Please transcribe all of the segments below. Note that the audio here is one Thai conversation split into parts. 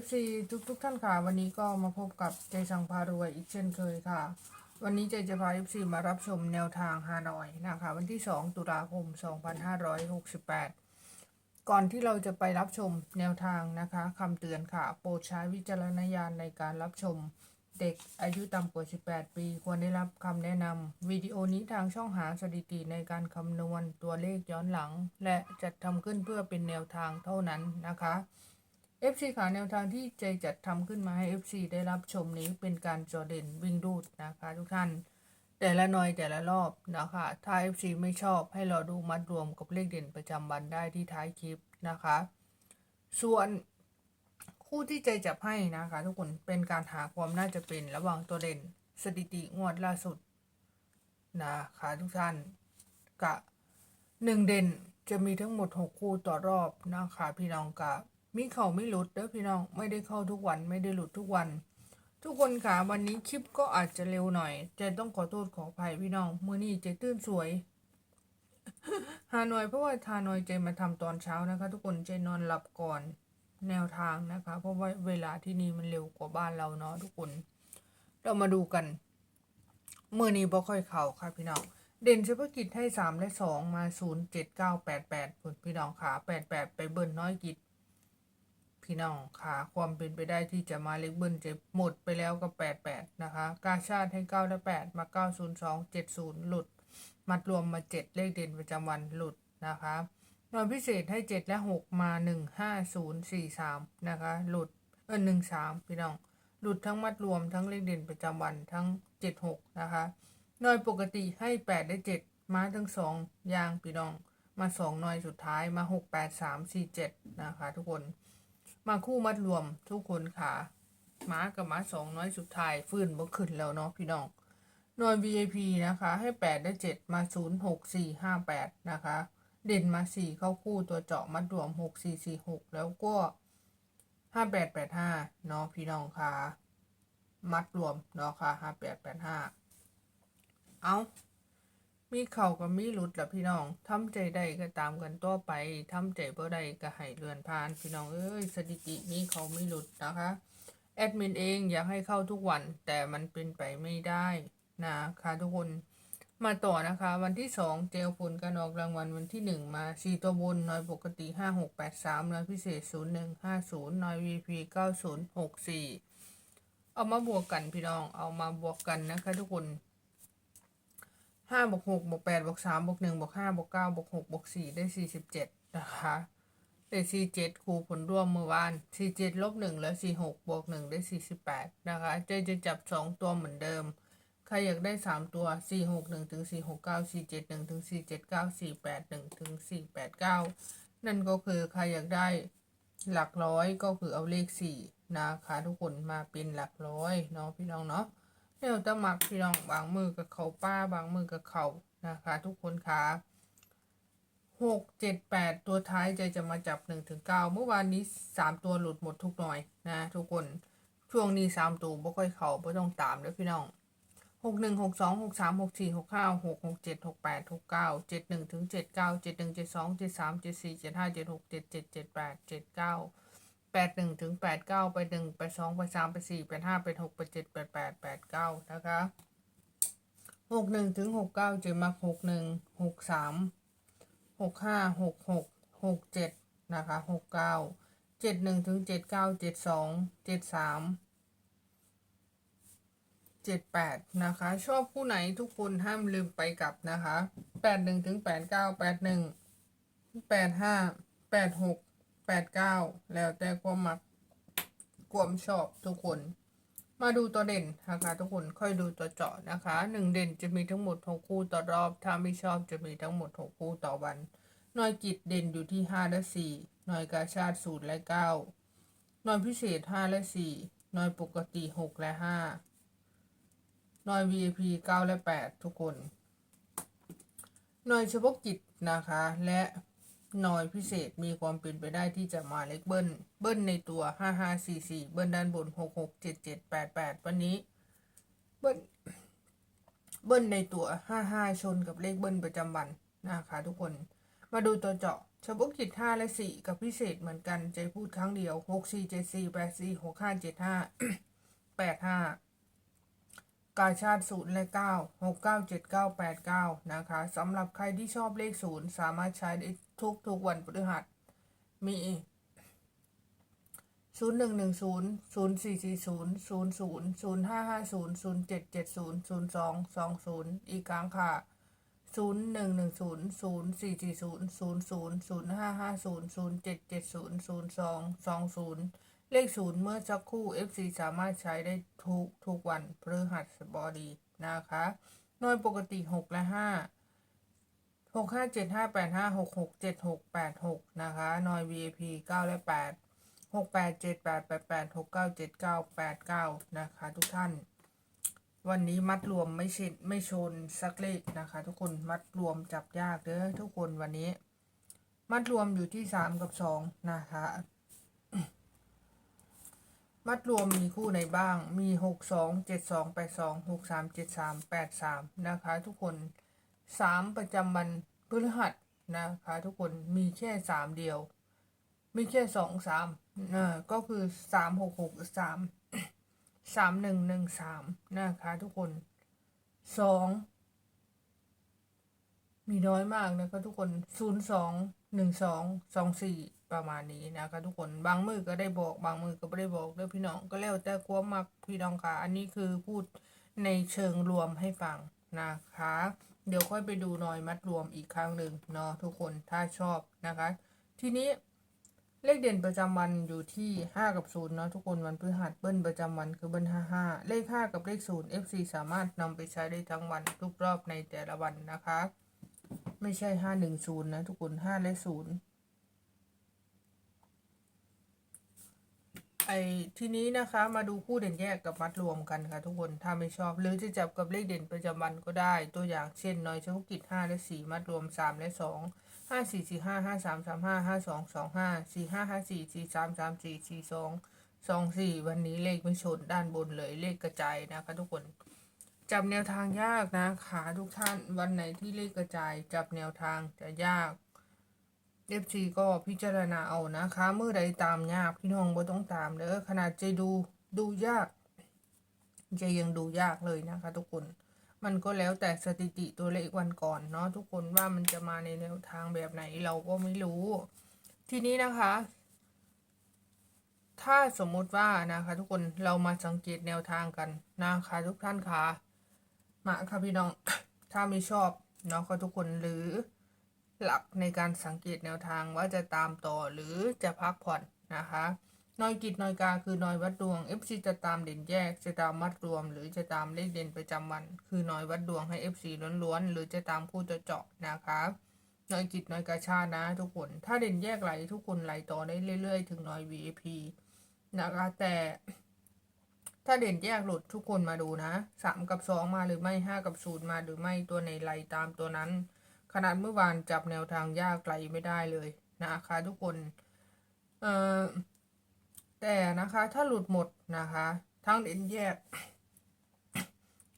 FC ทุกทุกๆท่านค่ะ วันนี้ก็มาพบกับใจสังพารวยอีกเช่นเคยค่ะ วันนี้ใจจะพา FC มารับชมแนวทางฮานอยนะคะ วันที่ 2 ตุลาคม 2568 ก่อนที่เราจะไปรับชมแนวทางนะคะคำเตือนค่ะ โปรดใช้วิจารณญาณในการรับชมเด็กอายุต่ำกว่า 18 ปี ควรได้รับคำแนะนำวิดีโอนี้ทางช่องหาสถิติในการคำนวณตัวเลขย้อนหลัง และจัดทำขึ้นเพื่อเป็นแนวทางเท่านั้นนะคะ FC ขาแนวทางที่ใจจัดทำขึ้นมาให้ FC ได้รับชมนี้เป็นการจอเด่นวิ่งรูดนะคะทุกท่าน แต่ละหน่อยแต่ละรอบนะคะ ถ้า FC ไม่ชอบให้เราดูมัดรวมกับเลขเด่นประจำวันได้ที่ท้ายคลิปนะคะ ส่วนคู่ที่ใจจับให้นะคะ ทุกคนเป็นการหาความน่าจะเป็นระหว่างตัวเด่นสถิติงวดล่าสุดนะคะทุกท่านกะหนึ่งเด่นจะมีทั้งหมด 6 คู่ต่อรอบนะคะพี่น้องกะ มีเข้าไม่หลุดเด้อพี่น้องไม่ได้เข้าทุกวันไม่ได้หลุดทุกวัน ทุกคนค่ะวันนี้คลิปก็อาจจะเร็วหน่อยเจนต้องขอโทษขออภัยพี่น้องเมื้อนี้เจตื่นสวยฮานอยเพราะว่าฮานอยเจมาทำตอนเช้านะคะ ทุกคนเจนอนหลับก่อนแนวทางนะคะ เพราะว่าเวลาที่นี่มันเร็วกว่าบ้านเราเนาะทุกคน เรามาดูกันเมื่อนี้บ่ค่อยเข้าค่ะพี่น้องเด่นเฉพาะกิจให้สามและสองมาศูนย์เจ็ดเก้าแปดแปดผลพี่น้องขาแปดแปดไปเบิ้ลน้อยกิจ พี่น้องค่ะความเป็นไปได้ที่จะมาเล็กเบิ้ลจะหมดไปแล้วก็แปดแปดนะคะ กาชาติให้เก้าและแปดมาเก้าศูนย์สองเจ็ดศูนย์หลุด มัดรวมมาเจ็ดเลขเด่นประจำวันหลุดนะคะหน่วยพิเศษให้เจ็ดและหกมาหนึ่งห้าศูนย์สี่สามนะคะ หลุดเออหนึ่งสามพี่น้อง หลุดทั้งมัดรวมทั้งเลขเด่นประจำวันทั้งเจ็ดหกนะคะหน่วยปกติให้แปดและเจ็ดมาทั้งสองอย่างพี่น้อง มาสองหน่วยสุดท้ายมาหกแปดสามสี่เจ็ดนะคะ ทุกคน มาคู่มัดรวมทุกคนค่ะม้ากับม้าสองน้อยสุดท้ายฟื้นบ่ขึ้นแล้วเนาะพี่น้องหน่วย VIP นะคะ ให้8และ7มา 0 6 4 5 8 นะคะ เด่นมา 4 เข้าคู่ตัวเจาะมัดรวม 6 4 4 6 แล้วก็ 5 8 8 5 เนาะพี่น้องค่ะ มัดรวมเนาะค่ะ 5 8 8 5 เอา มีเข่ากับมีหลุดละพี่น้องทำใจได้ก็ตามกันต่อไปทำใจบ่ได้ก็ให้เลื่อนผ่านพี่น้องเอ้ยสถิติมีเขาไม่หลุดนะคะแอดมินเองอยากให้เข้าทุกวันแต่มันเป็นไปไม่ได้นะคะทุกคนมาต่อนะคะ วันที่สองเจลผลการออกรางวัลวันที่หนึ่งมาสี่ตัวบนน้อยปกติห้าหกแปดสามน้อยพิเศษศูนย์หนึ่งห้าศูนย์น้อยวีพีเก้าศูนย์หกสี่เอามาบวกกันพี่น้องเอามาบวกกันนะคะทุกคน ห้าบวกหกบวกแปดบวกสามบวกหนึ่งบวกห้าบวกเก้าบวกหกบวกสี่ได้สี่สิบเจ็ดนะคะได้สี่เจ็ดครูผลรวมเมื่อวานสี่เจ็ดลบหนึ่งแล้วสี่หกบวกหนึ่งได้สี่สิบแปดนะคะเจจะจับสองตัวเหมือนเดิม ใครอยากได้สามตัวสี่หกหนึ่งถึงสี่หกเก้าสี่เจ็ดหนึ่งถึงสี่เจ็ดเก้าสี่แปดหนึ่งถึงสี่แปดเก้านั่นก็คือใครอยากได้หลักร้อยก็คือเอาเลขสี่นะคะทุกคนมาเป็นหลักร้อยเนาะพี่น้องเนาะ เดี๋ยวจะหมักพี่น้องบางมือกับเขาป้าบางมือกับเขานะคะ ทุกคนคะหกเจ็ดแปดตัวท้ายใจจะมาจับหนึ่งถึงเก้าเมื่อวานนี้สามตัวหลุดหมดทุกหน่อยนะทุกคนช่วงนี้สามตัวบ่ค่อยเขาบ่ต้องตามเด้อพี่น้องหกหนึ่งหกสองหกสามหกสี่หกห้าหกหกเจ็ดหกแปดหกเก้าเจ็ดหนึ่งถึงเจ็ดเก้าเจ็ดหนึ่งเจ็ดสองเจ็ดสามเจ็ดสี่เจ็ดห้าเจ็ดหกเจ็ดเจ็ดเจ็ดแปดเจ็ดเก้า แปดหนึ่งถึงแปดเก้าไปหนึ่งไปสองไปสามไปสี่ไปห้าไปหกไปเจ็ดแปดแปดแปดเก้านะคะหกหนึ่งถึงหกเก้าจะมาหกหนึ่งหกสามหกห้าหกหกหกเจ็ดนะคะหกเก้าเจ็ดหนึ่งถึงเจ็ดเก้าเจ็ดสองเจ็ดสามเจ็ดแปดนะคะ ชอบคู่ไหนทุกคนห้ามลืมไปกลับนะคะแปดหนึ่งถึงแปดเก้าแปดหนึ่งแปดห้าแปดหก แปดเก้าแล้วแต่ความมักความชอบทุกคน มาดูตัวเด่นนะคะทุกคนค่อยดูตัวเจาะนะคะหนึ่งเด่นจะมีทั้งหมดหกคู่ต่อรอบ ถ้าไม่ชอบจะมีทั้งหมดหกคู่ต่อวันหน่วยกิจเด่นอยู่ที่ห้าและสี่หน่วยกาชาติศูนย์และเก้าหน่วยพิเศษห้าและสี่หน่วยปกติหกและห้าหน่วย VIP เก้าและแปดทุกคน หน่วยเฉพาะกิจนะคะ และ น่วยพิเศษมีความเป็นไปได้ที่จะมาเล็กเบิ้ลเบิ้ลในตัว 5544 เบิ้ลด้านบน 667788 วันนี้ เบิ้ลเบิ้ลในตัว 55 ชนกับเลขเบิ้ลประจำวันนะคะทุกคน มาดูตัวเจาะเฉพาะกิจห้าและสี่กับพิเศษเหมือนกันใจพูดครั้งเดียวหกสี่เจ็ดสี่แปดสี่หกห้าเจ็ดห้าแปดห้ากาชาติศูนย์และเก้าหกเก้าเจ็ดเก้าแปดเก้านะคะสำหรับใครที่ชอบเลขศูนย์สามารถใช้ได้ ทุกทุกวันพฤหัส มีศูนย์หนึ่งหนึ่งศูนย์ศูนย์สี่สี่ศูนย์ศูนย์ศูนย์ศูนย์ห้าห้าศูนย์ศูนย์เจ็ดเจ็ดศูนย์ศูนย์สองสองศูนย์อีกครั้งค่ะศูนย์หนึ่งหนึ่งศูนย์ศูนย์สี่สี่ศูนย์ศูนย์ศูนย์ศูนย์ห้าห้าศูนย์ศูนย์เจ็ดเจ็ดศูนย์ศูนย์สองสองศูนย์เลขศูนย์เมื่อสักครู่ FC สามารถใช้ได้ทุกทุกวันพฤหัสบดีนะคะหน่วยปกติหกและห้า หกห้าเจ็ดห้าแปดห้าหกหกเจ็ดหกแปดหกนะคะนอย VIP เก้าและแปดหกแปดเจ็ดแปดแปดแปดหกเก้าเจ็ดเก้าแปดเก้านะคะทุกท่าน วันนี้มัดรวมไม่ชิดไม่ชนสักเลขนะคะ ทุกคนมัดรวมจับยากเด้อทุกคนวันนี้ มัดรวมอยู่ที่สามกับสองนะคะมัดรวมมีคู่ไหนบ้าง มีหกสองเจ็ดสองแปดสองหกสามเจ็ดสามแปดสามนะคะ ทุกคน สามประจำวันพฤหัสนะคะทุกคนมีแค่สามเดียว มีแค่สองสามนะก็คือสามหกหกสามสามหนึ่งหนึ่งสามนะคะทุกคนสองมีน้อยมากนะคะทุกคนศูนย์สองหนึ่งสองสองสี่ประมาณนี้นะคะทุกคนบางมือก็ได้บอก บางมือก็ไม่ได้บอกเด้อพี่น้องก็แล้วแต่ความมักพี่น้องค่ะ อันนี้คือพูดในเชิงรวมให้ฟังนะคะ เดี๋ยวค่อยไปดูนอยมัดรวมอีกครั้งหนึ่งเนาะทุกคนถ้าชอบนะคะ ทีนี้เลขเด่นประจำวันอยู่ที่ 5 กับ0เนาะทุกคนวันพฤหัสเบิ้ลประจำวันคือเบิ้ล55 เลข 5 กับเลข0 FC สามารถนำไปใช้ได้ทั้งวันทุกรอบในแต่ละวันนะคะ ไม่ใช่ 510 นะทุกคน 5 และ 0 ไอ้ทีนี้นะคะมาดูคู่เด่นแยกกับมัดรวมกันค่ะทุกคนถ้าไม่ชอบ หรือจะจับกับเลขเด่นประจำวันก็ได้ ตัวอย่างเช่นน้อยเฉพาะกิจ5และ4 มัดรวม 3 และ 2 5 4 4 5 5 3 3 5 5 2 2 5 4 5 5 4 4 3 3 4 4 2 2 4 วันนี้เลขไม่ชนด้านบนเลยเลขกระจายนะคะทุกคน จับแนวทางยากนะขาทุกท่านวันไหนที่เลขกระจาย จับแนวทางจะยาก FC ก็พิจารณาเอานะคะเมื่อใดตามยากพี่น้องบ่ต้องตามเด้อขนาดใจดูดูยากจยังดูยากเลยนะคะ ทุกคนมันก็แล้วแต่สถิติตัวเลขวันก่อนเนาะทุกคนว่ามันจะมาในแนวทางแบบไหนเราก็ไม่รู้ ทีนี้นะคะ ถ้าสมมุติว่านะคะ ทุกคนเรามาสังเกตแนวทางกันนะคะทุกท่านคะมาค่ะพี่น้องถ้าไม่ชอบเนาะก็ทุกคนหรือ หลักในการสังเกตแนวทางว่าจะตามต่อหรือจะพักผ่อนนะคะนอยกิจนอยกาคือนอยวัดดวง FC จะตามเด่นแยกจะตามมัดรวม หรือจะตามเลขเด่นประจำวัน คือนอยวัดดวงให้ FC ล้วนๆ หรือจะตามคู่จะเจาะนะคะนอยกิจนอยกาชาตินะทุกคน ถ้าเด่นแยกไหลทุกคนไหลต่อได้เรื่อย ๆ ถึงนอย VIP นะคะแต่ถ้าเด่นแยกหลุดทุกคนมาดูนะสามกับสองมาหรือไม่ห้ากับศูนย์มาหรือไม่ตัวไหนไหลตามตัวนั้น ขนาดเมื่อวานจับแนวทางยากไกลไม่ได้เลยนะคะทุกคนเอ่อแต่นะคะถ้าหลุดหมดนะคะ ทั้งเด่นแยก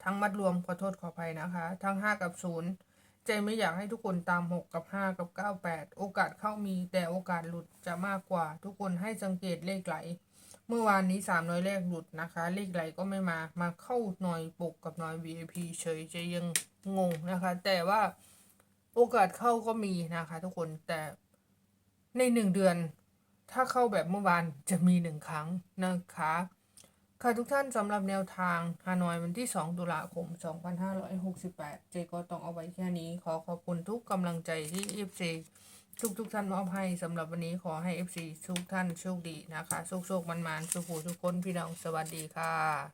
ทั้งมัดรวมขอโทษขออภัยนะคะ ทั้งห้ากับศูนย์ใจไม่อยากให้ทุกคนตามหกกับห้ากับเก้าแปดโอกาสเข้ามีแต่โอกาสหลุดจะมากกว่า ทุกคนให้สังเกตเลขไหล เมื่อวานนี้สามน้อยแรกหลุดนะคะ เลขไหลก็ไม่มามาเข้าหน่อยปกกับหน่อย VIP เฉยจะยังงงนะคะ แต่ว่า โอกาสเข้าก็มีนะคะ ทุกคนแต่ในหนึ่งเดือน ถ้าเข้าแบบเมื่อวานจะมีหนึ่งครั้งนะคะค่ะทุกท่านสำหรับแนวทางฮานอยวันที่ 2 ตุลาคม 2568 เจก็ต้องเอาไว้แค่นี้ ขอขอบคุณทุกกำลังใจที่ FC ทุกทุกท่านมอบให้สำหรับวันนี้ขอให้ FC ทุกท่านโชคดีนะคะ โชคโชคมันมันสุขหูทุกคนพี่น้องสวัสดีค่ะ